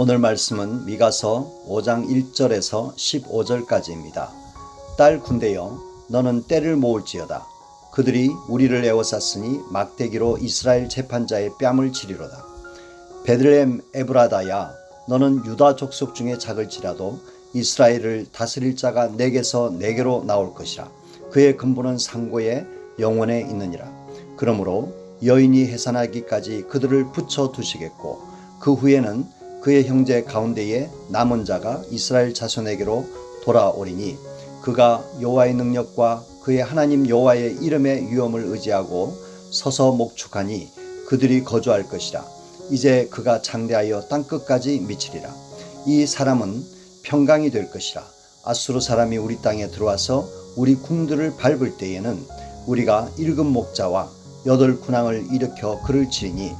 오늘 말씀은 미가서 5장 1절에서 15절까지입니다. 딸 군대여 너는 때를 모을지어다. 그들이 우리를 에워쌌으니 막대기로 이스라엘 재판자의 뺨을 치리로다. 베들레헴 에브라다야 너는 유다 족속 중에 작을지라도 이스라엘을 다스릴 자가 내게서 내게로 나올 것이라. 그의 근본은 상고에 영원에 있느니라. 그러므로 여인이 해산하기까지 그들을 붙여 두시겠고 그 후에는 그의 형제 가운데에 남은 자가 이스라엘 자손에게로 돌아오리니 그가 여호와의 능력과 그의 하나님 여호와의 이름의 위엄을 의지하고 서서 목축하니 그들이 거주할 것이라. 이제 그가 창대하여 땅 끝까지 미치리라. 이 사람은 평강이 될 것이라. 아수르 사람이 우리 땅에 들어와서 우리 궁들을 밟을 때에는 우리가 일곱 목자와 여덟 군왕을 일으켜 그를 치리니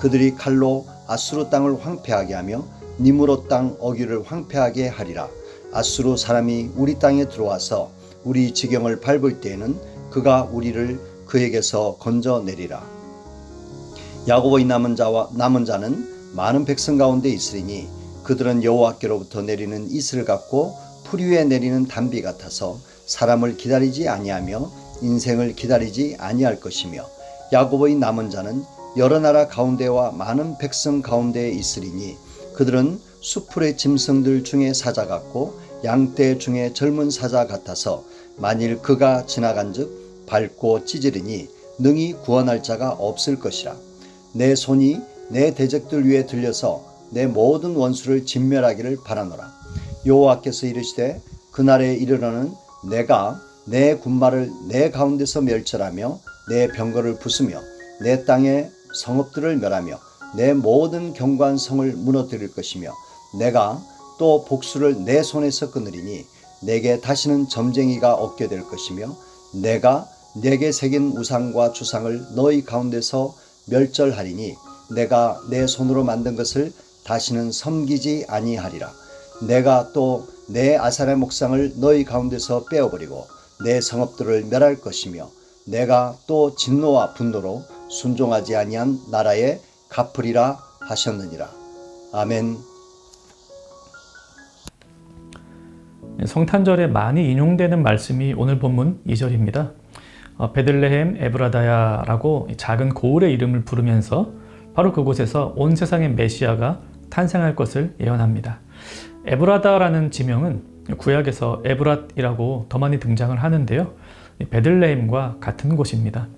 그들이 칼로 아수르 땅을 황폐하게 하며 니무롯 땅 어귀를 황폐하게 하리라. 아수르 사람이 우리 땅에 들어와서 우리 지경을 밟을 때에는 그가 우리를 그에게서 건져내리라. 야고보의 남은 자와 남은 자는 많은 백성 가운데 있으리니 그들은 여호와께로부터 내리는 이슬 같고 풀 위에 내리는 단비 같아서 사람을 기다리지 아니하며 인생을 기다리지 아니할 것이며 야고보의 남은 자는 여러 나라 가운데와 많은 백성 가운데에 있으리니 그들은 수풀의 짐승들 중에 사자 같고 양떼 중에 젊은 사자 같아서 만일 그가 지나간즉 밟고 찢으리니 능히 구원할 자가 없을 것이라. 내 손이 내 대적들 위에 들려서 내 모든 원수를 진멸하기를 바라노라. 여호와께서 이르시되 그날에 이르러는 내가 내 군마를 내 가운데서 멸절하며 내 병거를 부수며 내 땅의 성읍들을 멸하며 내 모든 경관성을 무너뜨릴 것이며 내가 또 복수를 내 손에서 끊으리니 내게 다시는 점쟁이가 없게 될 것이며 내가 내게 새긴 우상과 주상을 너희 가운데서 멸절하리니 내가 내 손으로 만든 것을 다시는 섬기지 아니하리라. 내가 또 내 아사의 목상을 너희 가운데서 빼어버리고 내 성읍들을 멸할 것이며 내가 또 진노와 분노로 순종하지 아니한 나라에 갚으리라 하셨느니라. 아멘. 성탄절에 많이 인용되는 말씀이 오늘 본문 2절입니다. 어, 베들레헴 에브라다야라고 작은 고을의 이름을 부르면서 바로 그곳에서 온 세상의 메시아가 탄생할 것을 예언합니다. 에브라다라는 지명은 구약에서 에브랏이라고 더 많이 등장을 하는데요. 베들레헴과 같은 곳입니다.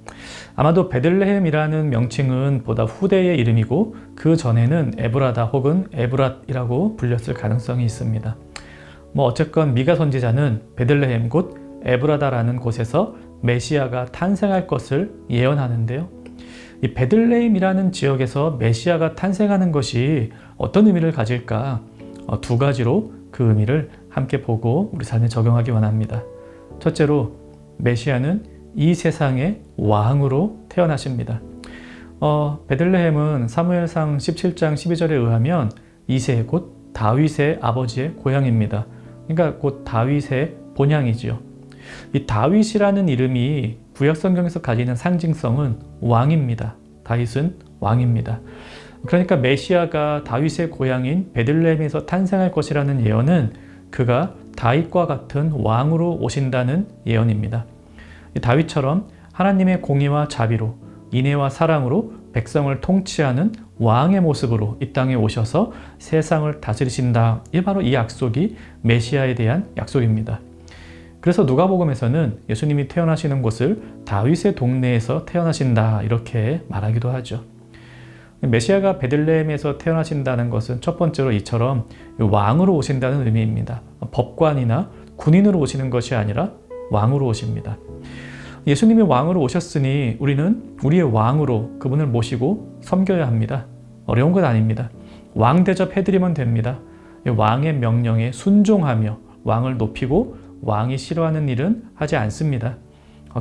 아마도 베들레헴이라는 명칭은 보다 후대의 이름이고 그 전에는 에브라다 혹은 에브랏이라고 불렸을 가능성이 있습니다. 뭐 어쨌건 미가 선지자는 베들레헴 곧 에브라다라는 곳에서 메시아가 탄생할 것을 예언하는데요. 이 베들레헴이라는 지역에서 메시아가 탄생하는 것이 어떤 의미를 가질까? 어, 두 가지로 그 의미를 함께 보고 우리 삶에 적용하기 원합니다. 첫째로 메시아는 이 세상의 왕으로 태어나십니다. 어, 베들레헴은 사무엘상 17장 12절에 의하면 이세 곧 다윗의 아버지의 고향입니다. 그러니까 곧 다윗의 본향이지요. 이 다윗이라는 이름이 구약 성경에서 가지는 상징성은 왕입니다. 다윗은 왕입니다. 그러니까 메시아가 다윗의 고향인 베들레헴에서 탄생할 것이라는 예언은 그가 다윗과 같은 왕으로 오신다는 예언입니다. 다윗처럼 하나님의 공의와 자비로 인애와 사랑으로 백성을 통치하는 왕의 모습으로 이 땅에 오셔서 세상을 다스리신다. 이 바로 이 약속이 메시아에 대한 약속입니다. 그래서 누가복음에서는 예수님이 태어나시는 곳을 다윗의 동네에서 태어나신다 이렇게 말하기도 하죠. 메시아가 베들레헴에서 태어나신다는 것은 첫 번째로 이처럼 왕으로 오신다는 의미입니다. 법관이나 군인으로 오시는 것이 아니라 왕으로 오십니다. 예수님이 왕으로 오셨으니 우리는 우리의 왕으로 그분을 모시고 섬겨야 합니다. 어려운 건 아닙니다. 왕 대접해드리면 됩니다. 왕의 명령에 순종하며 왕을 높이고 왕이 싫어하는 일은 하지 않습니다.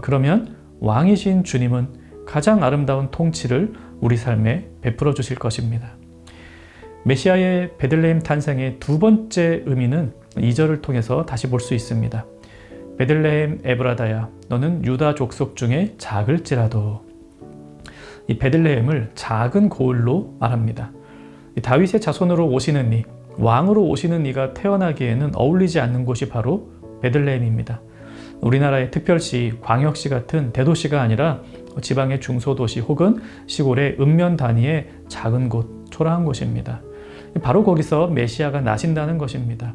그러면 왕이신 주님은 가장 아름다운 통치를 우리 삶에 베풀어 주실 것입니다. 메시아의 베들레헴 탄생의 두 번째 의미는 2절을 통해서 다시 볼 수 있습니다. 베들레헴 에브라다야 너는 유다 족속 중에 작을지라도 이 베들레헴을 작은 고을로 말합니다. 이 다윗의 자손으로 오시는 이 왕으로 오시는 이가 태어나기에는 어울리지 않는 곳이 바로 베들레헴입니다. 우리나라의 특별시, 광역시 같은 대도시가 아니라 지방의 중소도시 혹은 시골의 읍면 단위의 작은 곳, 초라한 곳입니다. 바로 거기서 메시아가 나신다는 것입니다.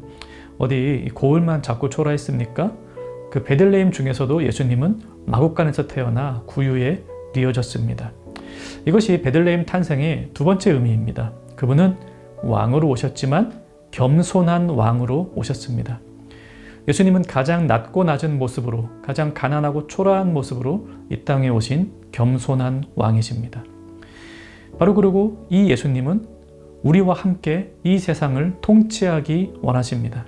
어디 고을만 작고 초라했습니까? 그 베들레헴 중에서도 예수님은 마국간에서 태어나 구유에 뉘어졌습니다. 이것이 베들레헴 탄생의 두 번째 의미입니다. 그분은 왕으로 오셨지만 겸손한 왕으로 오셨습니다. 예수님은 가장 낮고 낮은 모습으로 가장 가난하고 초라한 모습으로 이 땅에 오신 겸손한 왕이십니다. 바로 그리고 이 예수님은 우리와 함께 이 세상을 통치하기 원하십니다.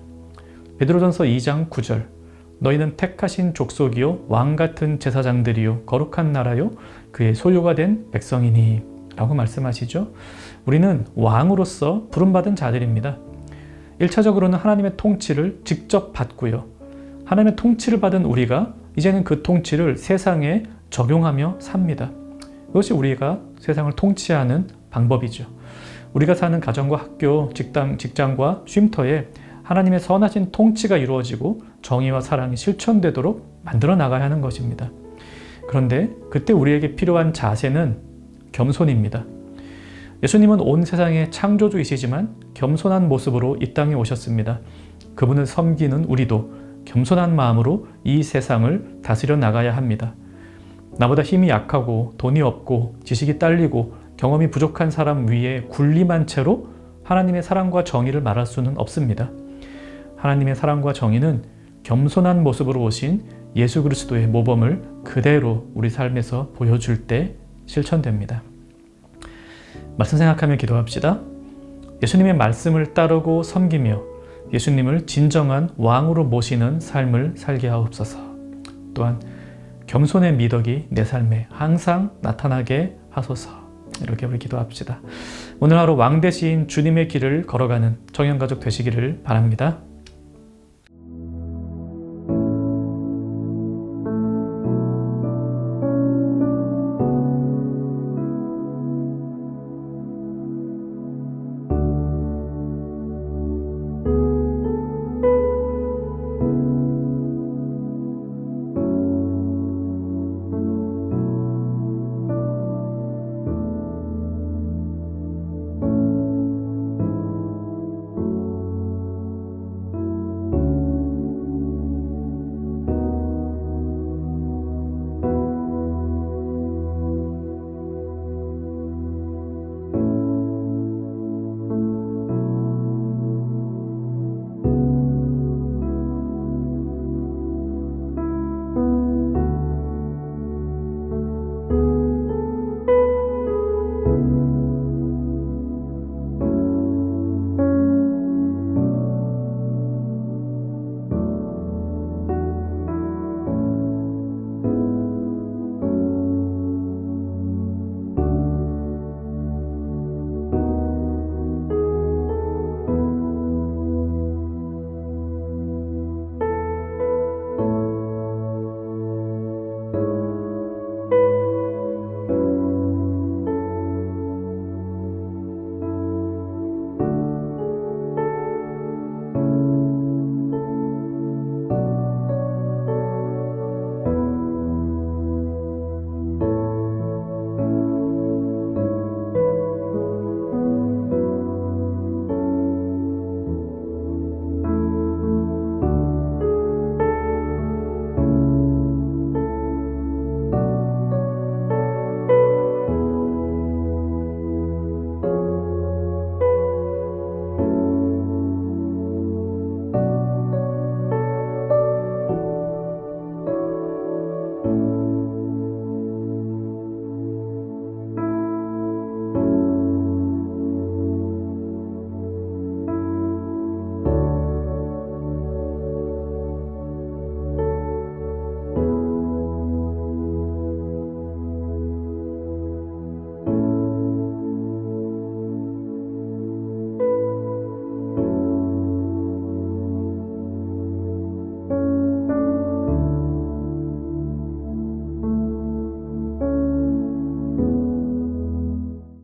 베드로전서 2장 9절 너희는 택하신 족속이요 왕 같은 제사장들이요 거룩한 나라요 그의 소유가 된 백성이니 라고 말씀하시죠. 우리는 왕으로서 부름받은 자들입니다. 1차적으로는 하나님의 통치를 직접 받고요. 하나님의 통치를 받은 우리가 이제는 그 통치를 세상에 적용하며 삽니다. 이것이 우리가 세상을 통치하는 방법이죠. 우리가 사는 가정과 학교, 직장, 직장과 쉼터에 하나님의 선하신 통치가 이루어지고 정의와 사랑이 실천되도록 만들어 나가야 하는 것입니다. 그런데 그때 우리에게 필요한 자세는 겸손입니다. 예수님은 온 세상의 창조주이시지만 겸손한 모습으로 이 땅에 오셨습니다. 그분을 섬기는 우리도 겸손한 마음으로 이 세상을 다스려 나가야 합니다. 나보다 힘이 약하고 돈이 없고 지식이 딸리고 경험이 부족한 사람 위에 군림한 채로 하나님의 사랑과 정의를 말할 수는 없습니다. 하나님의 사랑과 정의는 겸손한 모습으로 오신 예수 그리스도의 모범을 그대로 우리 삶에서 보여줄 때 실천됩니다. 말씀 생각하며 기도합시다. 예수님의 말씀을 따르고 섬기며 예수님을 진정한 왕으로 모시는 삶을 살게 하옵소서. 또한 겸손의 미덕이 내 삶에 항상 나타나게 하소서. 이렇게 우리 기도합시다. 오늘 하루 왕 대신 주님의 길을 걸어가는 정연가족 되시기를 바랍니다.